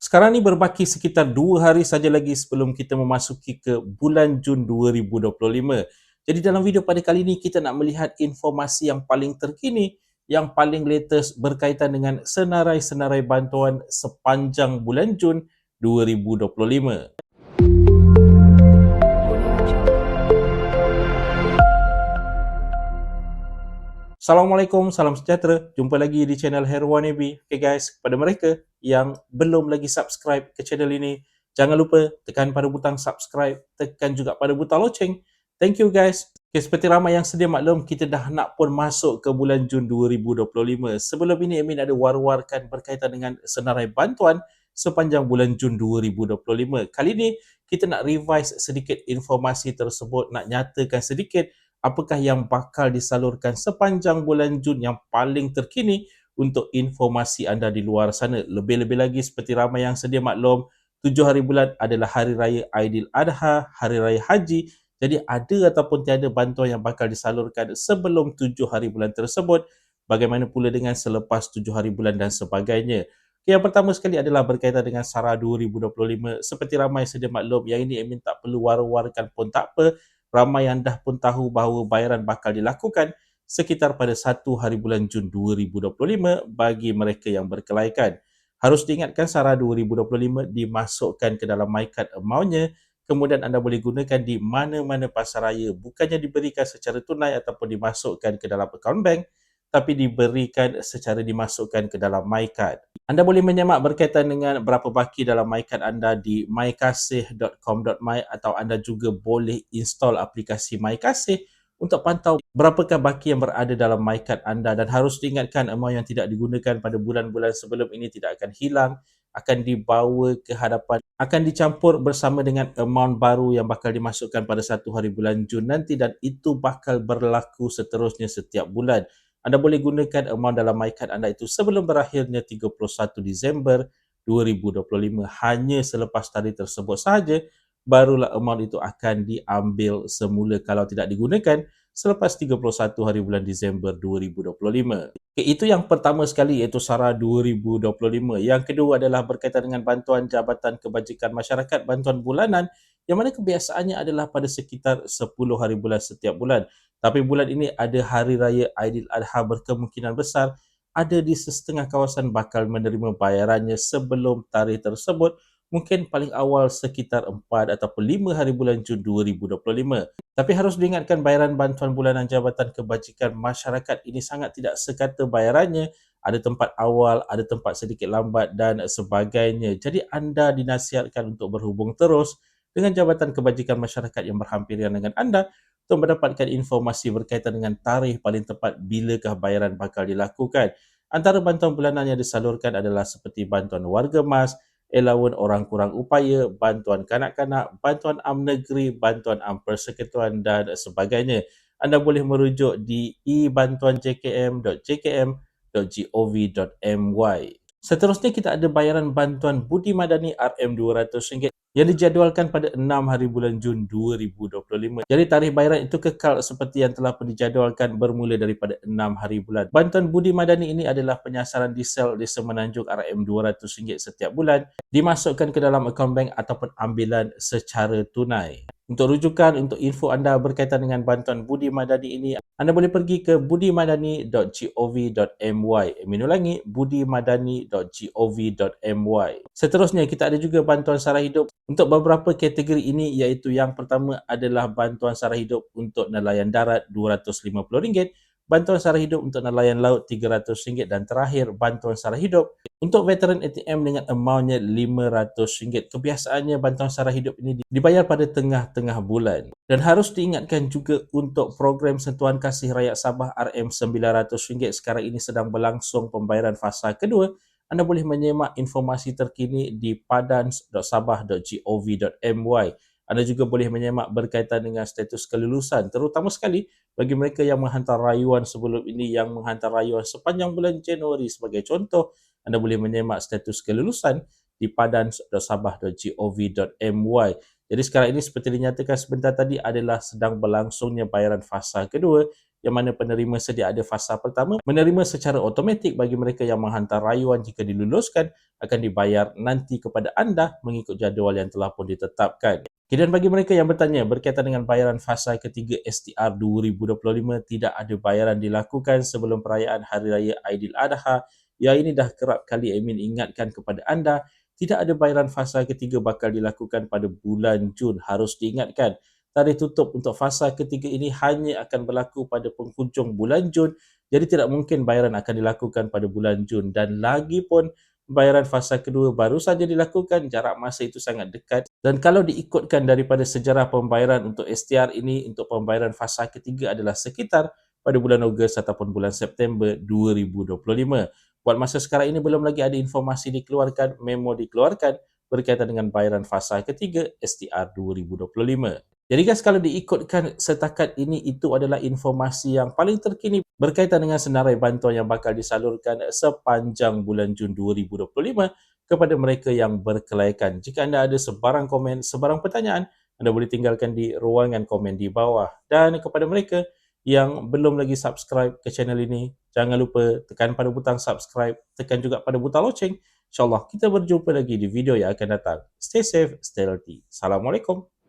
Sekarang ni berbaki sekitar dua hari saja lagi sebelum kita memasuki ke bulan Jun 2025. Jadi dalam video pada kali ini kita nak melihat informasi yang paling terkini, yang paling latest berkaitan dengan senarai-senarai bantuan sepanjang bulan Jun 2025. Assalamualaikum, salam sejahtera. Jumpa lagi di channel Herwan Nebi. Okay guys, kepada mereka yang belum lagi subscribe ke channel ini, jangan lupa tekan pada butang subscribe, tekan juga pada butang loceng. Thank you guys. Okay, seperti ramai yang sedia maklum, kita dah nak pun masuk ke bulan Jun 2025. Sebelum ini, Amin ada war-warkan berkaitan dengan senarai bantuan sepanjang bulan Jun 2025. Kali ini, kita nak revise sedikit informasi tersebut, nak nyatakan sedikit apakah yang bakal disalurkan sepanjang bulan Jun yang paling terkini untuk informasi anda di luar sana. Lebih-lebih lagi seperti ramai yang sedia maklum, tujuh hari bulan adalah Hari Raya Aidil Adha, Hari Raya Haji. Jadi ada ataupun tiada bantuan yang bakal disalurkan sebelum tujuh hari bulan tersebut. Bagaimana pula dengan selepas tujuh hari bulan dan sebagainya. Yang pertama sekali adalah berkaitan dengan SARA 2025. Seperti ramai sedia maklum, yang ini Amin tak perlu war-warkan pun tak apa ramai yang dah pun tahu bahawa bayaran bakal dilakukan sekitar pada 1 hari bulan Jun 2025 bagi mereka yang berkelaikan. Harus diingatkan SARA 2025 dimasukkan ke dalam MyCard amount-nya kemudian anda boleh gunakan di mana-mana pasaraya bukannya diberikan secara tunai ataupun dimasukkan ke dalam akaun bank tapi diberikan secara dimasukkan ke dalam MyCard. Anda boleh menyemak berkaitan dengan berapa baki dalam MyCard anda di mykasih.com.my atau anda juga boleh install aplikasi MyKasih untuk pantau berapakah baki yang berada dalam MyCard anda dan harus diingatkan amount yang tidak digunakan pada bulan-bulan sebelum ini tidak akan hilang akan dibawa ke hadapan akan dicampur bersama dengan amount baru yang bakal dimasukkan pada satu hari bulan Jun nanti dan itu bakal berlaku seterusnya setiap bulan anda boleh gunakan amount dalam MyCard anda itu sebelum berakhirnya 31 Disember 2025 hanya selepas tarikh tersebut sahaja barulah amount itu akan diambil semula kalau tidak digunakan selepas 31 hari bulan Disember 2025. Okay, itu yang pertama sekali iaitu SARA 2025. Yang kedua adalah berkaitan dengan bantuan Jabatan Kebajikan Masyarakat bantuan bulanan yang mana kebiasaannya adalah pada sekitar 10 hari bulan setiap bulan. Tapi bulan ini ada Hari Raya Aidil Adha berkemungkinan besar ada di setengah kawasan bakal menerima bayarannya sebelum tarikh tersebut mungkin paling awal sekitar 4 ataupun 5 hari bulan Jun 2025. Tapi harus diingatkan bayaran bantuan bulanan Jabatan Kebajikan Masyarakat ini sangat tidak sekata bayarannya ada tempat awal, ada tempat sedikit lambat dan sebagainya. Jadi anda dinasihatkan untuk berhubung terus dengan Jabatan Kebajikan Masyarakat yang berhampiran dengan anda untuk mendapatkan informasi berkaitan dengan tarikh paling tepat bilakah bayaran bakal dilakukan. Antara bantuan bulanan yang disalurkan adalah seperti bantuan warga mas, elawan orang kurang upaya, bantuan kanak-kanak, bantuan am negeri, bantuan am persekutuan dan sebagainya. Anda boleh merujuk di ebantuanjkm.jkm.gov.my. Seterusnya kita ada bayaran bantuan Budi Madani RM200 yang dijadualkan pada 6 hari bulan Jun 2025. Jadi tarikh bayaran itu kekal seperti yang telah pun dijadualkan bermula daripada 6 hari bulan. Bantuan Budi Madani ini adalah penyasaran diesel di Semenanjung RM200 setiap bulan dimasukkan ke dalam akaun bank ataupun ambilan secara tunai. Untuk rujukan, untuk info anda berkaitan dengan bantuan Budi Madani ini, anda boleh pergi ke budimadani.gov.my. Amin ulangi, budimadani.gov.my. Seterusnya, kita ada juga bantuan sara hidup untuk beberapa kategori ini iaitu yang pertama adalah bantuan sara hidup untuk nelayan darat RM250, bantuan sara hidup untuk nelayan laut RM300 dan terakhir bantuan sara hidup untuk veteran ATM dengan amountnya RM500. Kebiasaannya bantuan sara hidup ini dibayar pada tengah-tengah bulan. Dan harus diingatkan juga untuk program sentuhan kasih rakyat Sabah RM900 sekarang ini sedang berlangsung pembayaran fasa kedua. Anda boleh menyemak informasi terkini di padans.sabah.gov.my. Anda juga boleh menyemak berkaitan dengan status kelulusan terutama sekali bagi mereka yang menghantar rayuan sebelum ini yang menghantar rayuan sepanjang bulan Januari sebagai contoh anda boleh menyemak status kelulusan di padans.sabah.gov.my. Jadi sekarang ini seperti dinyatakan sebentar tadi adalah sedang berlangsungnya bayaran fasa kedua yang mana penerima sedia ada fasa pertama menerima secara automatik bagi mereka yang menghantar rayuan jika diluluskan akan dibayar nanti kepada anda mengikut jadual yang telah pun ditetapkan. Dan bagi mereka yang bertanya berkaitan dengan bayaran fasa ketiga STR 2025 tidak ada bayaran dilakukan sebelum perayaan Hari Raya Aidiladha. Ya ini dah kerap kali Amin ingatkan kepada anda tidak ada bayaran fasa ketiga bakal dilakukan pada bulan Jun. Harus diingatkan tarikh tutup untuk fasa ketiga ini hanya akan berlaku pada penghujung bulan Jun. Jadi tidak mungkin bayaran akan dilakukan pada bulan Jun. Dan lagi pun bayaran fasa kedua baru saja dilakukan. Jarak masa itu sangat dekat. Dan kalau diikutkan daripada sejarah pembayaran untuk STR ini untuk pembayaran fasa ketiga adalah sekitar pada bulan Ogos ataupun bulan September 2025 buat masa sekarang ini belum lagi ada informasi dikeluarkan memo dikeluarkan berkaitan dengan bayaran fasa ketiga STR 2025 jadi guys, kalau diikutkan setakat ini, itu adalah informasi yang paling terkini berkaitan dengan senarai bantuan yang bakal disalurkan sepanjang bulan Jun 2025 kepada mereka yang berkelaikan. Jika anda ada sebarang komen, sebarang pertanyaan, anda boleh tinggalkan di ruangan komen di bawah. Dan kepada mereka yang belum lagi subscribe ke channel ini, jangan lupa tekan pada butang subscribe, tekan juga pada butang loceng. InsyaAllah kita berjumpa lagi di video yang akan datang. Stay safe, stay healthy. Assalamualaikum.